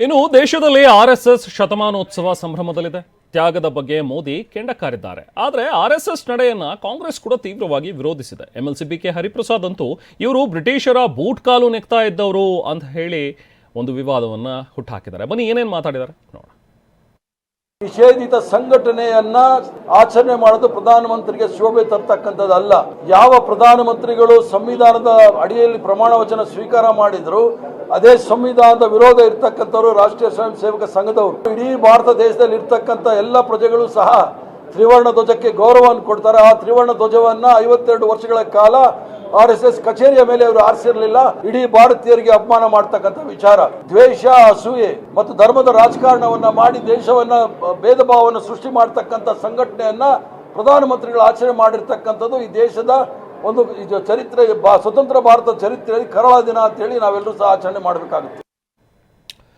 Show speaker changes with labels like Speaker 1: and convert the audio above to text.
Speaker 1: ಇನ್ನು ದೇಶದಲ್ಲಿ R S S ಶತಮಾನೋತ್ಸವ ಸಂಭ್ರಮದಲ್ಲಿದೆ. ತ್ಯಾಗದ ಬಗ್ಗೆ ಮೋದಿ ಕೆಂಡ ಕಾರಿದ್ದಾರೆ ಆದರೆ ಆರ್ ಎಸ್ ನಡೆಯನ್ನ ಕಾಂಗ್ರೆಸ್ ಕೂಡ ತೀವ್ರವಾಗಿ ವಿರೋಧಿಸಿದೆ. M L B K Hariprasad ಅಂತೂ ಇವರು ಬ್ರಿಟಿಷರ ಬೂಟ್ ಕಾಲು ನೆಕ್ತಾ ಇದ್ದವರು ಅಂತ ಹೇಳಿ ಒಂದು ವಿವಾದವನ್ನ ಹುಟ್ಟಾಕಿದ್ದಾರೆ. ಬನ್ನಿ ಏನೇನು ಮಾತಾಡಿದ್ದಾರೆ? ನೋಡೋಣ.
Speaker 2: ನಿಷೇಧಿತ ಸಂಘಟನೆಯನ್ನ ಆಚರಣೆ ಮಾಡೋದು ಪ್ರಧಾನಮಂತ್ರಿಗೆ ಶೋಭೆ ತರ್ತಕ್ಕಂಥದ್ದಲ್ಲ. ಯಾವ ಪ್ರಧಾನಮಂತ್ರಿಗಳು ಸಂವಿಧಾನದ ಅಡಿಯಲ್ಲಿ ಪ್ರಮಾಣ ವಚನ ಸ್ವೀಕಾರ ಮಾಡಿದ್ರು, ಅದೇ ಸಂವಿಧಾನದ ವಿರೋಧ ಇರ್ತಕ್ಕಂಥವ್ರು ರಾಷ್ಟ್ರೀಯ ಸ್ವಯಂ ಸೇವಕ ಸಂಘದವರು. ಇಡೀ ಭಾರತ ದೇಶದಲ್ಲಿ ಇರ್ತಕ್ಕಂಥ ಎಲ್ಲ ಪ್ರಜೆಗಳು ಸಹ ತ್ರಿವರ್ಣ ಧ್ವಜಕ್ಕೆ ಗೌರವವನ್ನು ಕೊಡ್ತಾರೆ. ಆ ತ್ರಿವರ್ಣ ಧ್ವಜವನ್ನ ಐವತ್ತೆರಡು ವರ್ಷಗಳ ಕಾಲ ಆರ್ ಎಸ್ ಎಸ್ ಕಚೇರಿಯ ಮೇಲೆ ಅವರು ಆರಿಸಿರಲಿಲ್ಲ. ಇಡೀ ಭಾರತೀಯರಿಗೆ ಅಪಮಾನ ಮಾಡ್ತಕ್ಕಂಥ ವಿಚಾರ. ದ್ವೇಷ, ಅಸೂಯೆ ಮತ್ತು ಧರ್ಮದ ರಾಜಕಾರಣವನ್ನ ಮಾಡಿ ದೇಶವನ್ನ ಭೇದ ಭಾವವನ್ನು ಸೃಷ್ಟಿ ಮಾಡ್ತಕ್ಕಂಥ ಸಂಘಟನೆಯನ್ನ ಪ್ರಧಾನಮಂತ್ರಿಗಳು ಆಚರಣೆ ಮಾಡಿರ್ತಕ್ಕಂಥದ್ದು ಈ ದೇಶದ ಒಂದು ಚರಿತ್ರೆ ಸ್ವತಂತ್ರ ಭಾರತ ಚರಿತ್ರೆಯಲ್ಲಿ ಕರಾಳ ದಿನ ಅಂತ ಹೇಳಿ ನಾವೆಲ್ಲರೂ ಸಹ ಆಚರಣೆ ಮಾಡಬೇಕಾಗುತ್ತೆ.